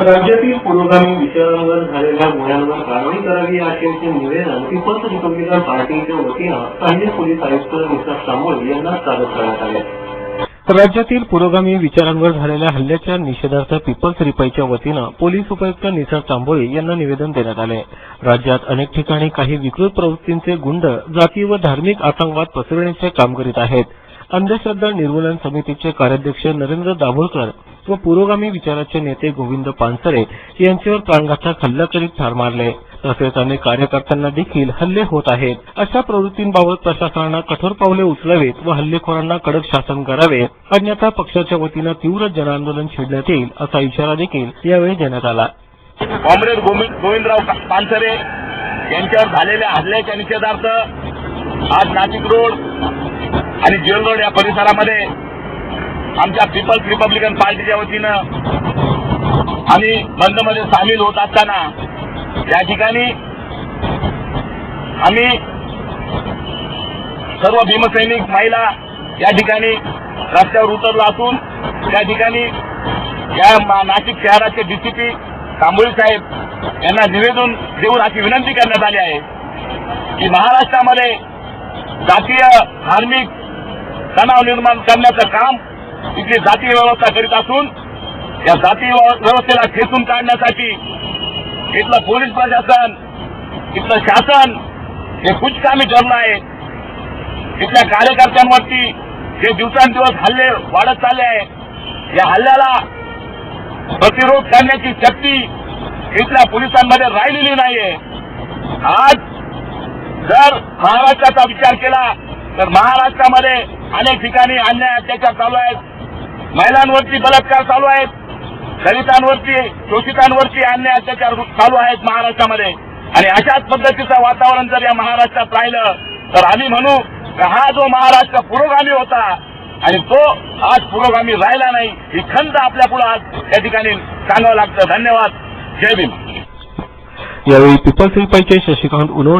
राज्यातील पुरोगामी विचारांवर झालेल्या गुन्ह्यांवर कारवाई करावी या आशयाचे निवेदन पीपल्स रिपब्लिकन पार्टीच्या वतीनं स्थानिक पोलीस आयुक्त निशांत कांबळे यांना सादर करण्यात आले. राज्यातील पुरोगामी विचारांवर झालेल्या हल्ल्याच्या निषेधार्थ पीपल्स रिपाईच्या वतीनं पोलीस उपायुक्त निसर्ग तांबोळे यांना निवेदन देण्यात आले. राज्यात अनेक ठिकाणी काही विकृत प्रवृत्तींचे गुंड जाती व धार्मिक आतंकवाद पसरविण्याचे काम करीत आहेत. अंधश्रद्धा निर्मूलन समितीचे कार्याध्यक्ष नरेंद्र दाभोळकर व पुरोगामी विचाराचे नेते गोविंद पानसरे यांच्यावर प्राणघातक हल्ला करीत ठार मारले. तसेच अनेक कार्यकर्त्यांना देखील हल्ले होत आहेत. अशा प्रवृत्तींबाबत प्रशासनानं कठोर पावले उचलावीत व हल्लेखोरांना कडक शासन करावे. अन्यथा पक्षाच्या वतीनं तीव्र जनआंदोलन छेडण्यात येईल असा इशारा देखील यावेळी देण्यात आला. कॉम्रेड गोविंद गोविंदराव पानसरे यांच्यावर झालेल्या हल्ल्याच्या निषेधार्थ आज नाशिक रोड आणि जेल रोड या परिसरामध्ये आमच्या पीपल्स रिपब्लिकन पार्टीच्या वतीनं आम्ही बंदमध्ये सामील होत असताना या ठिकाणी आम्ही सर्व भीमसैनिक महिला या ठिकाणी रस्त्यावर उतरलो असून त्या ठिकाणी या नाशिक शहराचे डीसीपी कांबोळी साहेब यांना निवेदन देऊन अशी विनंती करण्यात आली आहे की महाराष्ट्रामध्ये जातीय धार्मिक तणाव निर्माण करण्याचं काम तिथली जाती व्यवस्था करीत असून या जाती व्यवस्थेला खेचून काढण्यासाठी इथलं पोलीस प्रशासन इथलं शासन हे कुचकामी ठरलं आहे. इथल्या कार्यकर्त्यांवरती जे दिवसांदिवस हल्ले वाढत चालले आहे. या हल्ल्याला प्रतिरोध करण्याची शक्ती इथल्या पोलिसांमध्ये राहिलेली नाहीये. आज जर महाराष्ट्राचा विचार केला तर महाराष्ट्रामध्ये अनेक ठिकाणी अन्याय अत्याचार चालू आहेत. महिलांवरती बलात्कार चालू आहेत. दलितांवरती शोषितांवरती अन्याय अत्याचार चालू आहेत महाराष्ट्रामध्ये. आणि अशाच पद्धतीचं वातावरण जर या महाराष्ट्रात राहिलं तर आम्ही म्हणू हा जो महाराष्ट्र पुरोगामी होता आणि तो आज पुरोगामी राहिला नाही ही खंत आपल्या पुढे आज या ठिकाणी सांगावं लागतं. धन्यवाद. जय भीम. यावेळी पिपल्स रिपाईचे शशिकांत उनवणे